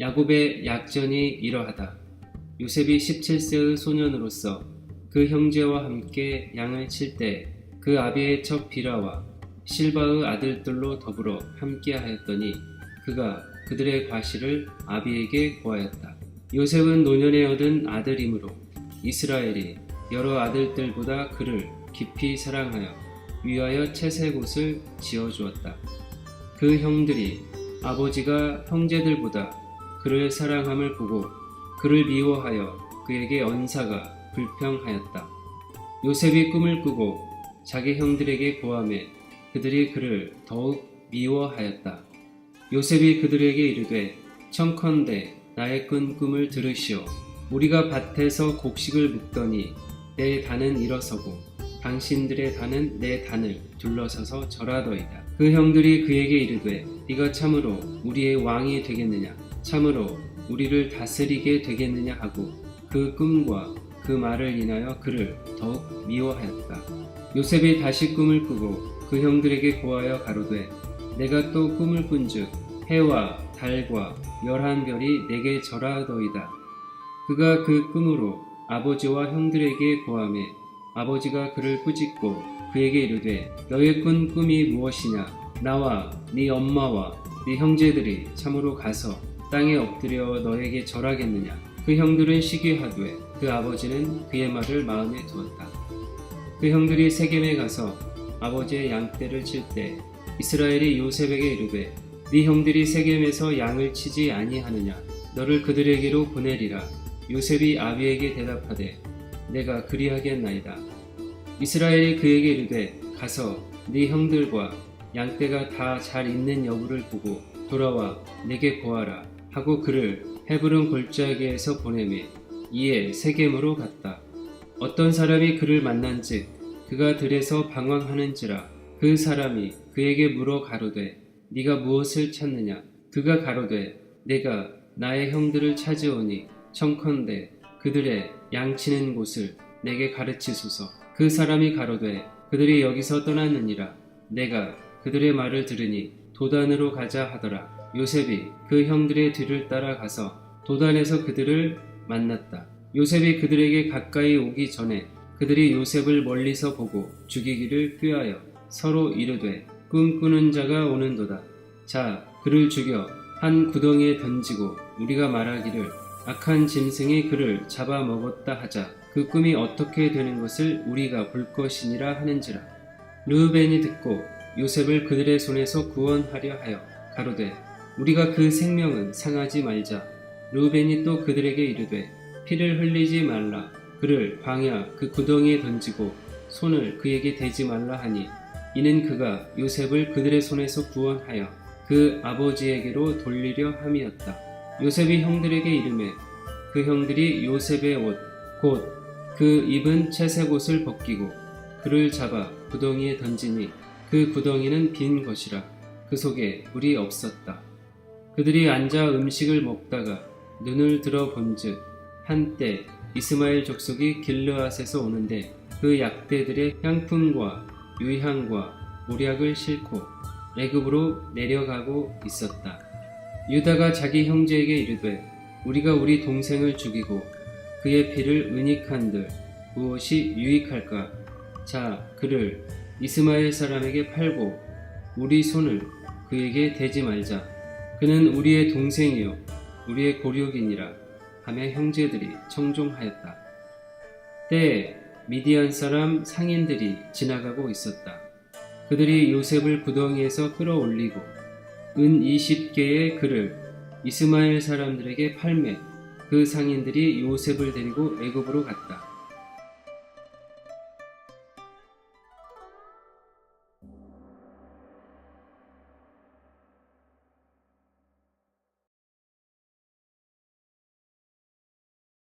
야곱의 약전이 이러하다. 요셉이 17세의 소년으로서 그 형제와 함께 양을 칠 때 그 아비의 첫 비라와 실바의 아들들로 더불어 함께하였더니 그가 그들의 과실을 아비에게 고하였다. 요셉은 노년에 얻은 아들이므로 이스라엘이 여러 아들들보다 그를 깊이 사랑하여 위하여 채색 옷을 지어 주었다. 그 형들이 아버지가 형제들보다 그를 사랑함을 보고 그를 미워하여 그에게 언사가 불평하였다. 요셉이 꿈을 꾸고 자기 형들에게 고함해 그들이 그를 더욱 미워하였다. 요셉이 그들에게 이르되 청컨대 나의 꾼 꿈을 들으시오. 우리가 밭에서 곡식을 묵더니 내 단은 일어서고 당신들의 단은 내 단을 둘러서서 절하더이다. 그 형들이 그에게 이르되 네가 참으로 우리의 왕이 되겠느냐 참으로 우리를 다스리게 되겠느냐 하고 그 꿈과 그 말을 인하여 그를 더욱 미워하였다. 요셉이 다시 꿈을 꾸고 그 형들에게 고하여 가로되 내가 또 꿈을 꾼즉 해와 달과 열한 별이 내게 절하더이다. 그가 그 꿈으로 아버지와 형들에게 고함해 아버지가 그를 꾸짖고 그에게 이르되 너의 꾼 꿈이 무엇이냐? 나와 네 엄마와 네 형제들이 참으로 가서 땅에 엎드려 너에게 절하겠느냐? 그 형들은 시기하되 그 아버지는 그의 말을 마음에 두었다. 그 형들이 세겜에 가서 아버지의 양떼를 칠 때 이스라엘이 요셉에게 이르되 네 형들이 세겜에서 양을 치지 아니하느냐? 너를 그들에게로 보내리라. 요셉이 아비에게 대답하되 내가 그리하겠나이다 이스라엘이 그에게 이르되 가서 네 형들과 양떼가 다 잘 있는 여부를 보고 돌아와 내게 고하라 하고 그를 헤브론 골짜기에서 보내매 이에 세겜으로 갔다. 어떤 사람이 그를 만난즉 그가 들에서 방황하는지라 그 사람이 그에게 물어 가로되 네가 무엇을 찾느냐 그가 가로되 내가 나의 형들을 찾으오니 청컨대 그들의 양치는 곳을 내게 가르치소서. 그 사람이 가로되 그들이 여기서 떠났느니라. 내가 그들의 말을 들으니 도단으로 가자 하더라. 요셉이 그 형들의 뒤를 따라가서 도단에서 그들을 만났다. 요셉이 그들에게 가까이 오기 전에 그들이 요셉을 멀리서 보고 죽이기를 꾀하여 서로 이르되 꿈꾸는 자가 오는도다. 자 그를 죽여 한 구덩이에 던지고 우리가 말하기를 악한 짐승이 그를 잡아먹었다 하자 그 꿈이 어떻게 되는 것을 우리가 볼 것이니라 하는지라. 르우벤이 듣고 요셉을 그들의 손에서 구원하려 하여 가로되 우리가 그 생명은 상하지 말자. 르우벤이 또 그들에게 이르되 피를 흘리지 말라. 그를 광야 그 구덩이에 던지고 손을 그에게 대지 말라 하니 이는 그가 요셉을 그들의 손에서 구원하여 그 아버지에게로 돌리려 함이었다 요셉이 형들에게 이름해 그 형들이 요셉의 옷 곧 그 입은 채색 옷을 벗기고 그를 잡아 구덩이에 던지니 그 구덩이는 빈 것이라 그 속에 물이 없었다. 그들이 앉아 음식을 먹다가 눈을 들어 본즉 한때 이스마엘 족속이 길르앗에서 오는데 그 약대들의 향품과 유향과 모략을 싣고 애굽으로 내려가고 있었다. 유다가 자기 형제에게 이르되 우리가 우리 동생을 죽이고 그의 피를 은닉한들 무엇이 유익할까? 자 그를 이스마엘 사람에게 팔고 우리 손을 그에게 대지 말자. 그는 우리의 동생이요 우리의 고륙이니라 하며 형제들이 청종하였다. 때에 미디안 사람 상인들이 지나가고 있었다. 그들이 요셉을 구덩이에서 끌어올리고 은 20개의 그를 이스마엘 사람들에게 팔매 그 상인들이 요셉을 데리고 애굽으로 갔다.